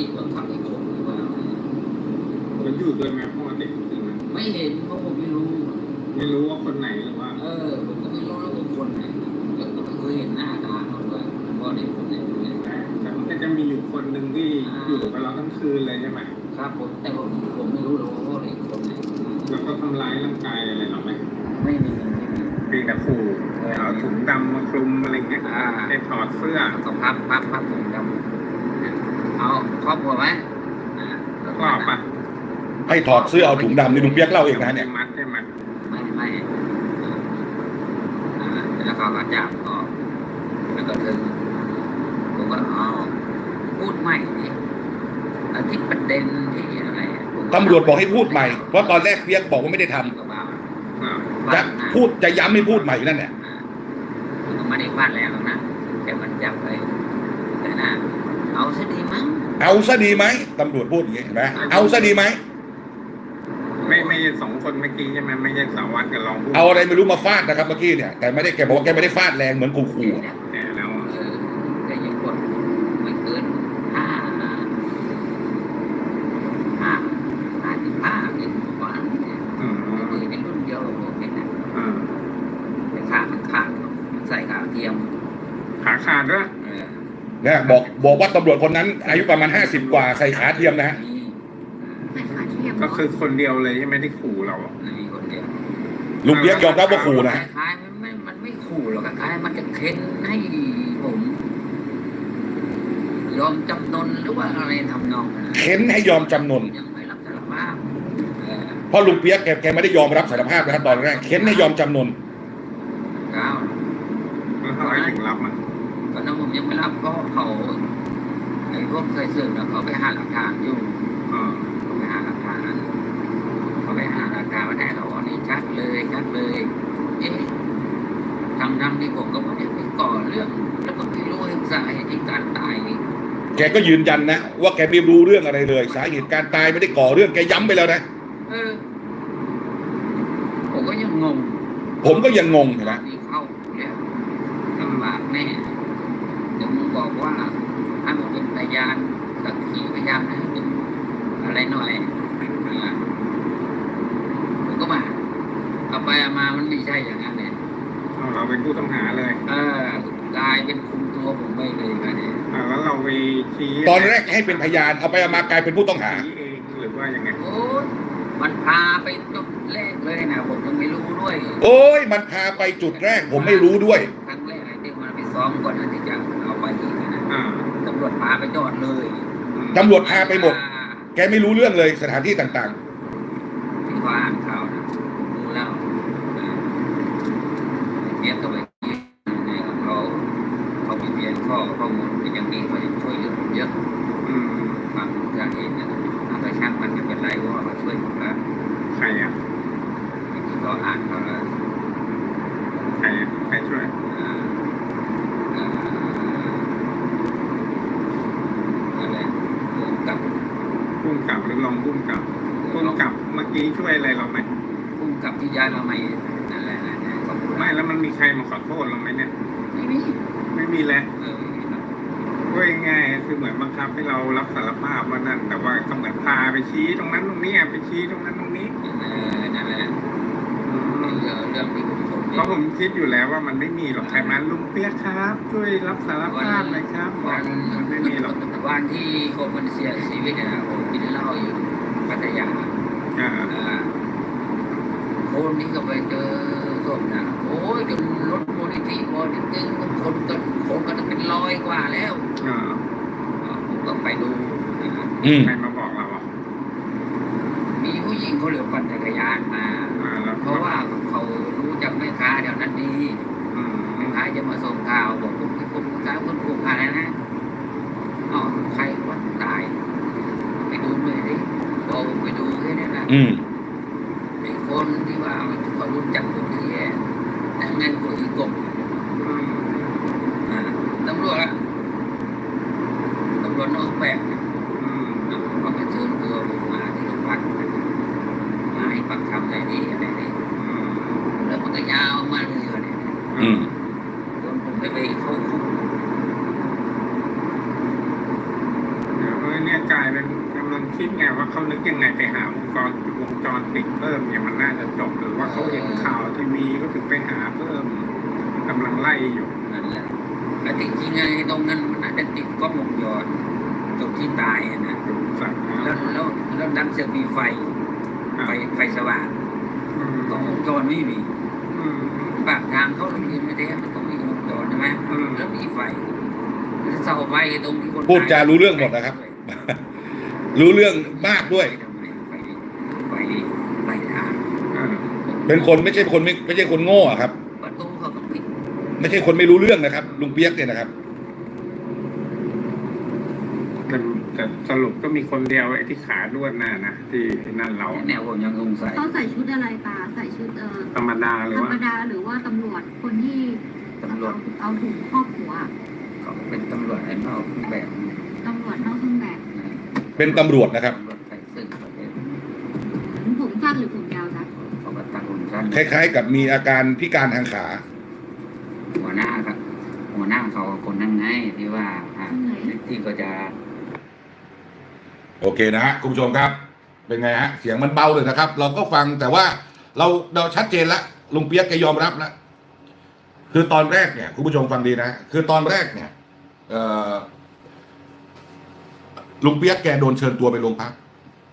ติว่าขับไปชนหรือว่ามันอยู่ด้วยไหมปกติจริงไหมไม่เห็นเพราะผมไม่รู้ ไม่รู้ว่าคนไหนหรือว่า เออผมก็ไม่รู้แล้วว่าคนไหนแล้วก็ไม่เคยเห็นหน้าตาเขาด้วยว่าเด็กคนไหนคนไหนแต่แต่มันก็จะมีอยู่คนหนึ่งที่อยู่กับเราทั้งคืนเลยใช่ไหมครับผมแต่ผมผมไม่รู้หรอกว่าเด็กคนไหนแล้วก็ทำร้ายร่างกายอะไรเราไหมไม่มีไม่มีเพียงแต่ขู่เอาถุงดำมาคลุมอะไรเงี้ยอ่าให้ถอดเสื้อก็พับพับพับผมจำ เอาครอบครัวไหมอ่าแล้วก็ปะให้ถอดเสื้อเอาถุงดำนี่ลุงเปียกเล่าเองนะเนี่ย มัดใช่ไหมไม่ไม่อ่าแล้วเขาก็จับออกแล้วก็ถึงผมก็เอาพูดใหม่ดิอาที่ประเด็นที่อะไรผมก็ตำรวจบอกให้พูดใหม่ เพราะตอนแรกเปียกบอกว่าไม่ได้ทำก็ว่าอ่าจะพูดจะย้ำให้พูดใหม่อยู่นั่นแหละมันก็ไม่ได้ฟาดแรงหรอกนะแต่มันจับไปแต่นะ เอาซะดีมั้งเอาซะดีไหมตำรวจพูดอย่างนี้เห็นไหมเอาซะดีไหมไม่ไม่ใช่สองคนเมื่อกี้ใช่ไหมไม่ใช่สารวัตรกับรองผู้เอาอะไรไม่รู้มาฟาดนะครับเมื่อกี้เนี่ยแต่ไม่ได้แกบอกว่าแกไม่ได้ฟาดแรงเหมือนขู่ขู่เนี่ยแต่แล้ว เออแต่ยังกดไม่เกินห้าห้าห้าสิบห้าสิบกว่าเนี่ยอืมมือเป็นรุ่นเดียวกับผมเองนะอ่าแต่ขามันขาดมันใส่ขาเทียมขาขาดด้วย เออนะบอก บอกว่าตำรวจคนนั้น อายุประมาณห้าสิบกว่าใส่ขาเทียมนะฮะนี่ไม่ขาเทียมก็คือคนเดียวเลยใช่ไหมที่ขู่เราไม่มีคนเดียวลุงเปียกยอมรับว่าขู่นะคล้ายๆมันไม่มันไม่ขู่หรอกคล้ายๆมันจะเค้นให้ผม ยอมจำนนหรือว่าอะไรทำนองนั้นเค้นให้ยอมจำนนยังไม่รับสารภาพเออเพราะลุงเปียกแกแกไม่ได้ยอมรับสารภาพนะครับตอนแรกเค้นให้ยอมจำนนก้าวแล้วทำไมถึงรับมันตอนนั้นผมยังไม่รับเพราะเขา ไอ้พวกเคยสืบนะเขาไปหาหลักฐานอยู่อ่าเขาไปหาหลักฐานเขาไปหาหลักฐานมาแน่เขาอันนี้ชัดเลยชัดเลย เอ๊ะทางทางที่ผมก็ไม่ได้ไปก่อเรื่อง แล้วก็ไม่รู้สาเหตุที่การตายนี่แกก็ยืนยันนะว่าแกไม่รู้เรื่องอะไรเลยสาเหตุการตายไม่ได้ก่อเรื่องแกย้ำไปแล้วนะเออผมก็ยังงง ผมก็ยังงงเห็นไหมที่เข้าเนี่ยลำบากแน่เดี๋ยวมึงบอกว่าให้มันเป็น พยานสักขีพยานให้ดูอะไรหน่อยอ่าผมก็มาเอาไปเอามามันไม่ใช่อย่างนั้นเนี่ยเอาเราเป็นผู้ต้องหาเลยเออกลายเป็นคุมตัวผมไปเลยกันเนี่ยอ่าแล้วเราไปชี้ตอนแรกให้เป็นพยานเอาไปเอามากลายเป็นผู้ต้องหาชี้เองหรือว่ายังไงโอ้ยมันพาไปจุดแรกเลยนะผมยังไม่รู้ด้วย โอ้ยมันพาไปจุดแรกผมไม่รู้ด้วยครั้งแรกไอ้ที่มันไปซ้อมก่อนนะที่จะเอาไปอีกนะ อ่า ตำรวจพาไปจอดเลยอืมตำรวจพาไปหมด แกไม่รู้เรื่องเลยสถานที่ต่างที่ว่าอ่านข่าวนะดูแล้วอ่าเรียนตัวไปเนี่ยเขาเขามีเรียนข้อข้อมูลเป็นอย่างดีเขาจะช่วยเหลือผมเยอะ อืม ฟังจากเองนะเอาไปช่างมันจะเป็นไรเพราะว่าเขาช่วยผมแล้ว ใครอะ ที่เขาอ่านเขาแล้ว ใครอะใครช่วย อ่าอ่าอะไรกับ พุ่มกับหรือรองพุ่มกับพุ่มกับเมื่อกี้ช่วยอะไรเราไหม พุ่งกับที่ย้ายมาใหม่นั่นแหละนะนะขอบคุณ ไม่ แล้วมันมีใครมาขอโทษเราไหมเนี่ย ไม่มีไม่มีแล้วเออไม่มีหรอกก็ง่ายๆคือเหมือนบังคับให้เรารับสารภาพว่านั่น แต่ว่าก็เหมือนพาไปชี้ตรงนั้นตรงนี้ไปชี้ตรงนั้นตรงนี้เออนั่นแหละอืมเรื่องเรื่องที่ผมสนเพราะผมคิดอยู่แล้วว่ามันไม่มีหรอกใครมาลุงเปียกครับ ช่วยรับสารภาพหน่อยครับบอกมันไม่มีหรอกวันที่คนมันเสียชีวิตนะผมกินเหล้าอยู่พัทยาอ่า อ่าคนนี้ก็ไปเจอ ศพนะโอ้ยจนรถโมนิทีพอนิดนึงคนกันคนก็จะเป็นร้อยกว่าแล้วอ่าผมก็ไปดูนะฮะๆอืมใครมาบอกเราอะมีผู้หญิงเขาเหลือปั่นจักรยานมาอ่าแล้วเพราะว่าเขารู้จักแม่ค้าแถวนั้นดีอืมแม่ค้าจะมาส่งข่าวบอกคุณคุณคุณค้าคุณคุณอะไรนะอ๋อใครวัดตายไปดูเลยดิบอกไปดูแค่นั้นนะอืมไอ้ คนที่ว่าเขารู้จักผมที่แย่นั่นนั่นคืออีกบ อืม อ่าตำรวจอะตำรวจนอกแบบนะ อืม เขาไปเชิญตัวผมมาที่โรงพักมาให้ปากคำอะไรนี่อะไรนี่ อืม แล้วมันก็ยาวมาเลยวันนี้ อืม จนผมไปไปเข้าคุก เดี๋ยวเนี่ยกลาย คิดไงว่าเขานึกยังไงไปหาวง จรวงจรปิดเพิ่มเนี่ยมันน่าจะจบหรือว่าเขาเห็นข่าวทีวีก็ถึงไปหาเพิ่มกำลังไล่อยู่นั่นแหละแต่จริงๆไอ้ตรงนั้นมันอาจจะติดกล้องวงจรตรงที่ตายอะนะสัตว์แล้วแล้วแล้วดันเสือกมีไฟ ไฟไฟสว่างอืมกล้องวงจรไม่มีอืมปากทางเขาโรงเรียนไม่ได้มันต้องมีวงจรใช่ไหมอืมแล้วมีไฟเสาไฟตรงที่คนพูดจารู้เรื่องหมดนะครับ รู้เรื่องมากด้วย ทำไมไฟไฟไฟทางอ่าเป็นคนไม่ใช่คนไม่ไม่ใช่คนโง่อะครับประตูเขาก็ปิดไม่ใช่คนไม่รู้เรื่องนะครับ ลุงเปียกเนี่ยนะครับ แต่แต่สรุปก็มีคนเดียวไอ้ที่ขาด้วนน่ะนะที่ที่นั่นเราแนวผมยังสงสัยเขาใส่ชุดอะไรตาใส่ชุดเอ่อธรรมดาหรือธรรว่ามดาหรือว่าตำรวจคนที่ตำรวจเอาถุงครอบหัวเขาเป็นตำรวจไอ้นอกเครื่องแบบตำรวจนอกเครื่องแบบเป็นตำรวจนะครับ ตำรวจใส่เสื้อประเภท ผม สั้นหรือผมยาวจ๊ะเขาก็ตั้งหุ่นสั้นคล้ายๆ กับมีอาการพิการทางขา หัวหน้าครับ หัวหน้าเขาคนนั่งไงที่ว่าอ่าที่ก็จะ โอเคนะฮะคุณผู้ชมครับ เป็นไงฮะ เสียงมันเบาเลยนะครับ เราก็ฟังแต่ว่าเราเราชัดเจนละลุงเปียกแกยอมรับแล้วคือตอนแรกเนี่ยคุณผู้ชมฟังดีนะ คือตอนแรกเนี่ยเอ่อลุงเปียกแกโดนเชิญตัวไปโรงพัก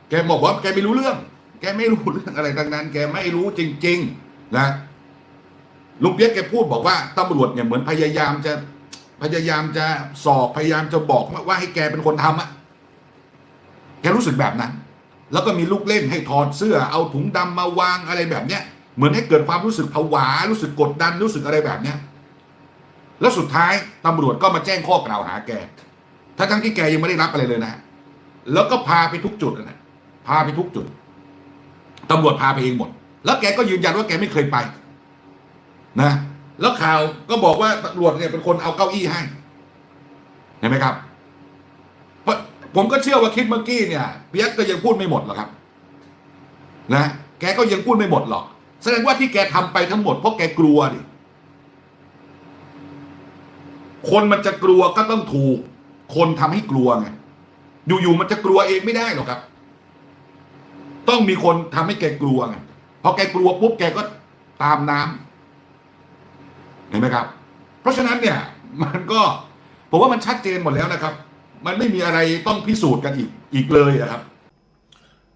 แกบอกว่าแกไม่รู้เรื่อง แกไม่รู้เรื่องอะไรทั้งนั้น แกไม่รู้จริง ๆ นะลุงเปียกแกพูดบอกว่าตำรวจเนี่ยเหมือนพยายามจะพยายามจะสอบพยายามจะบอกว่าให้แกเป็นคนทำอะแกรู้สึกแบบนั้น แล้วก็มีลูกเล่นให้ถอดเสื้อเอาถุงดำมาวางอะไรแบบเนี้ย เหมือนให้เกิดความรู้สึกผวา รู้สึกกดดันรู้สึกอะไรแบบเนี้ย แล้วสุดท้ายตำรวจก็มาแจ้งข้อกล่าวหาแกทั้งทั้งที่แกยังไม่ได้รับอะไรเลยนะ แล้วก็พาไปทุกจุดนะพาไปทุกจุด ตำรวจพาไปเองหมด แล้วแกก็ยืนยันว่าแกไม่เคยไป นะ แล้วข่าวก็บอกว่าตำรวจเนี่ยเป็นคนเอาเก้าอี้ให้เห็นไหมครับผมก็เชื่อว่าคิดเมื่อกี้เนี่ยเปียกก็ยังพูดไม่หมดหรอกครับ นะแกก็ยังพูดไม่หมดหรอก แสดงว่าที่แกทำไปทั้งหมดเพราะแกกลัวดิคนมันจะกลัวก็ต้องถูก คนทำให้กลัวไงอยู่ๆมันจะกลัวเองไม่ได้หรอกครับ ต้องมีคนทำให้แกกลัวไงพอแกกลัวปุ๊บแกก็ตามน้ำเห็นไหมครับ เพราะฉะนั้นเนี่ย มันก็ผมว่ามันชัดเจนหมดแล้วนะครับ มันไม่มีอะไรต้องพิสูจน์กันอีกอีกเลยนะครับ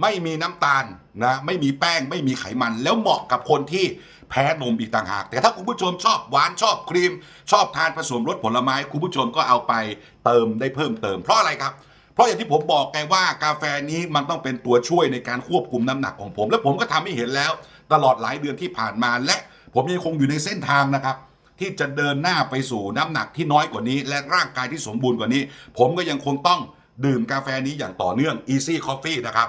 ไม่มีน้ำตาลนะไม่มีแป้งไม่มีไขมัน แล้วเหมาะกับคนที่แพ้นมอีกต่างหาก แต่ถ้าคุณผู้ชมชอบหวานชอบครีม ชอบทานผสมรสผลไม้ คุณผู้ชมก็เอาไปเติมได้เพิ่มเติมเพราะอะไรครับเพราะอย่างที่ผมบอกไงว่ากาแฟนี้มันต้องเป็นตัวช่วยในการควบคุมน้ำหนักของผม และผมก็ทำให้เห็นแล้ว ตลอดหลายเดือนที่ผ่านมา และผมยังคงอยู่ในเส้นทางนะครับที่จะเดินหน้าไปสู่น้ำหนักที่น้อยกว่านี้ และร่างกายที่สมบูรณ์กว่านี้ ผมก็ยังคงต้องดื่มกาแฟนี้อย่างต่อเนื่อง Easy Coffee นะครับ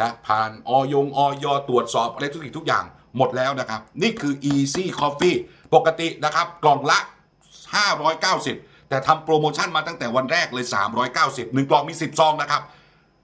นะผ่านออยงออยตรวจสอบอะไรทุกสิ่งทุกอย่างหมดแล้วนะครับ นี่คือ Easy Coffee ปกตินะครับ กล่องละ 590 แต่ทำโปรโมชั่นมาตั้งแต่วันแรกเลย 390หนึ่งกล่องมี 10 ซองนะครับ